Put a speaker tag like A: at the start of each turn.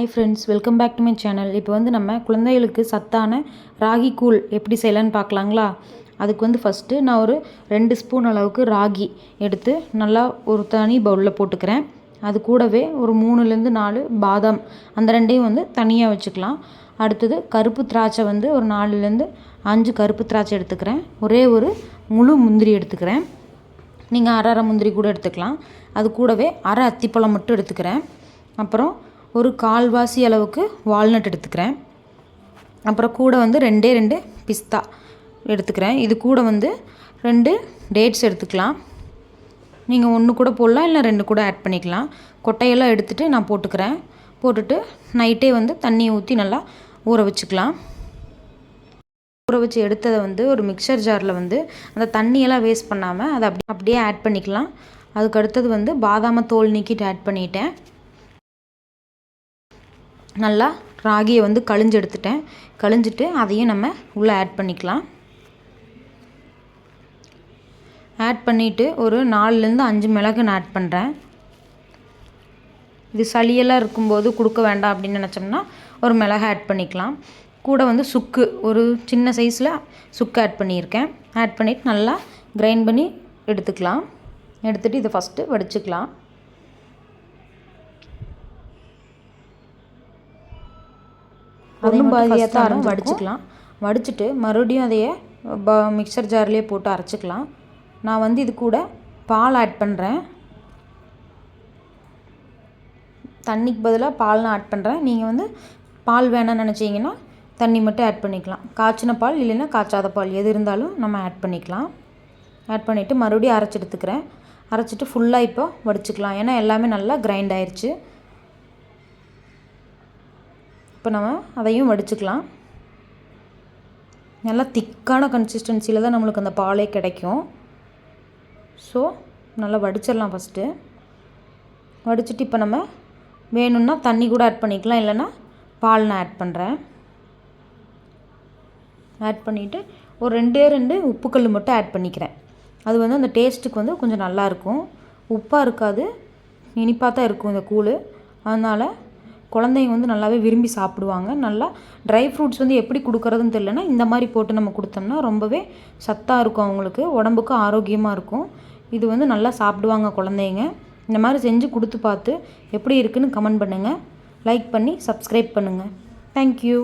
A: Hi friends welcome back to my channel இப்போ வந்து நம்ம குழந்தைகளுக்கு சத்தான ராகி கூழ் எப்படி செய்யலான்னு பார்க்கலாங்களா? அதுக்கு வந்து ஃபஸ்ட்டு நான் ஒரு ரெண்டு ஸ்பூன் அளவுக்கு ராகி எடுத்து நல்லா ஒரு தனி பவுலில் போட்டுக்கிறேன். அது கூடவே ஒரு மூணுலேருந்து நாலு பாதாம். அந்த ரெண்டையும் வந்து தனியாக வச்சுக்கலாம். அடுத்தது கருப்பு திராட்சை வந்து ஒரு நாலுலேருந்து அஞ்சு கருப்பு திராட்சை எடுத்துக்கிறேன். ஒரே ஒரு முழு முந்திரி எடுத்துக்கிறேன். நீங்கள் அரை அரை முந்திரி கூட எடுத்துக்கலாம். அது கூடவே அரை அத்திப்பழம் மட்டும் எடுத்துக்கிறேன். அப்புறம் ஒரு கால்வாசி அளவுக்கு வால்நட் எடுத்துக்கிறேன். அப்புறம் கூட வந்து ரெண்டே ரெண்டு பிஸ்தா எடுத்துக்கிறேன். இது கூட வந்து ரெண்டு டேட்ஸ் எடுத்துக்கலாம். நீங்கள் ஒன்று கூட போடலாம் இல்லை ரெண்டு கூட ஆட் பண்ணிக்கலாம். கொட்டையெல்லாம் எடுத்துகிட்டு நான் போட்டுக்கிறேன். போட்டுட்டு நைட்டே வந்து தண்ணியை ஊற்றி நல்லா ஊற வச்சுக்கலாம். ஊற வச்சு எடுத்ததை வந்து ஒரு மிக்சர் ஜாரில் வந்து அந்த தண்ணியெல்லாம் வேஸ்ட் பண்ணாமல் அதை அப்படி அப்படியே ஆட் பண்ணிக்கலாம். அதுக்கு அடுத்தது வந்து பாதாம தோல் நீக்கிட்டு ஆட் பண்ணிட்டேன். நல்லா ராகியை வந்து கழிஞ்சு எடுத்துட்டேன் கழிஞ்சிட்டு அதையும் நம்ம உள்ளே ஆட் பண்ணிக்கலாம். ஆட் பண்ணிவிட்டு ஒரு நாலுலேருந்து அஞ்சு மிளகு நான் ஆட் பண்ணுறேன் இது சளியெல்லாம் இருக்கும்போது கொடுக்க வேண்டாம் அப்படின்னு நினச்சோம்னா ஒரு மிளகு ஆட் பண்ணிக்கலாம். கூட வந்து சுக்கு ஒரு சின்ன சைஸில் சுக்கு ஆட் பண்ணியிருக்கேன். ஆட் பண்ணிவிட்டு நல்லா கிரைண்ட் பண்ணி எடுத்துக்கலாம். எடுத்துகிட்டு இதை ஃபஸ்ட்டு வடிச்சுக்கலாம். அதையும் பாதியாக தான் வடிச்சுக்கலாம். வடிச்சிட்டு மறுபடியும் அதையே ப மிக்சர் ஜார்லேயே போட்டு அரைச்சிக்கலாம். நான் வந்து இது கூட பால் ஆட் பண்ணுறேன் தண்ணிக்கு பதிலாக பால் நான் ஆட் பண்ணுறேன் நீங்கள் வந்து பால் வேணாம்னு நினச்சிங்கன்னா தண்ணி மட்டும் ஆட் பண்ணிக்கலாம். காய்ச்சின பால் இல்லைன்னா காய்ச்சாத பால் எது இருந்தாலும் நம்ம ஆட் பண்ணிக்கலாம். ஆட் பண்ணிவிட்டு மறுபடியும் அரைச்சி எடுத்துக்கிறேன். அரைச்சிட்டு ஃபுல்லாக இப்போ வடிச்சுக்கலாம். ஏன்னா எல்லாமே நல்லா கிரைண்ட் ஆயிடுச்சு இப்போ நம்ம அதையும் வடிச்சுக்கலாம். நல்லா திக்கான கன்சிஸ்டன்சியில் தான் நம்மளுக்கு அந்த பாலே கிடைக்கும். ஸோ நல்லா வடிச்சிடலாம் ஃபஸ்ட்டு வடிச்சிட்டு இப்போ நம்ம வேணும்னா தண்ணி கூட ஆட் பண்ணிக்கலாம் இல்லைன்னா பால் நான் ஆட் பண்ணுறேன் ஆட் பண்ணிவிட்டு ஒரு ரெண்டே ரெண்டு உப்புக்கல் மட்டும் ஆட் பண்ணிக்கிறேன். அது வந்து அந்த டேஸ்ட்டுக்கு வந்து கொஞ்சம் நல்லாயிருக்கும் உப்பாக இருக்காது இனிப்பாக தான் இருக்கும் இந்த கூழ். அதனால் குழந்தைங்க வந்து நல்லாவே விரும்பி சாப்பிடுவாங்க. நல்லா ட்ரை ஃப்ரூட்ஸ் வந்து எப்படி கொடுக்குறதுன்னு தெரிலனா இந்த மாதிரி போட்டு நம்ம கொடுத்தோம்னா ரொம்பவே சத்தாக இருக்கும் அவங்களுக்கு. உடம்புக்கும் ஆரோக்கியமாக இருக்கும். இது வந்து நல்லா சாப்பிடுவாங்க குழந்தைங்க. இந்த மாதிரி செஞ்சு கொடுத்து பார்த்து எப்படி இருக்குன்னு கமெண்ட் பண்ணுங்கள் லைக் பண்ணி சப்ஸ்கிரைப் பண்ணுங்கள் தேங்க்யூ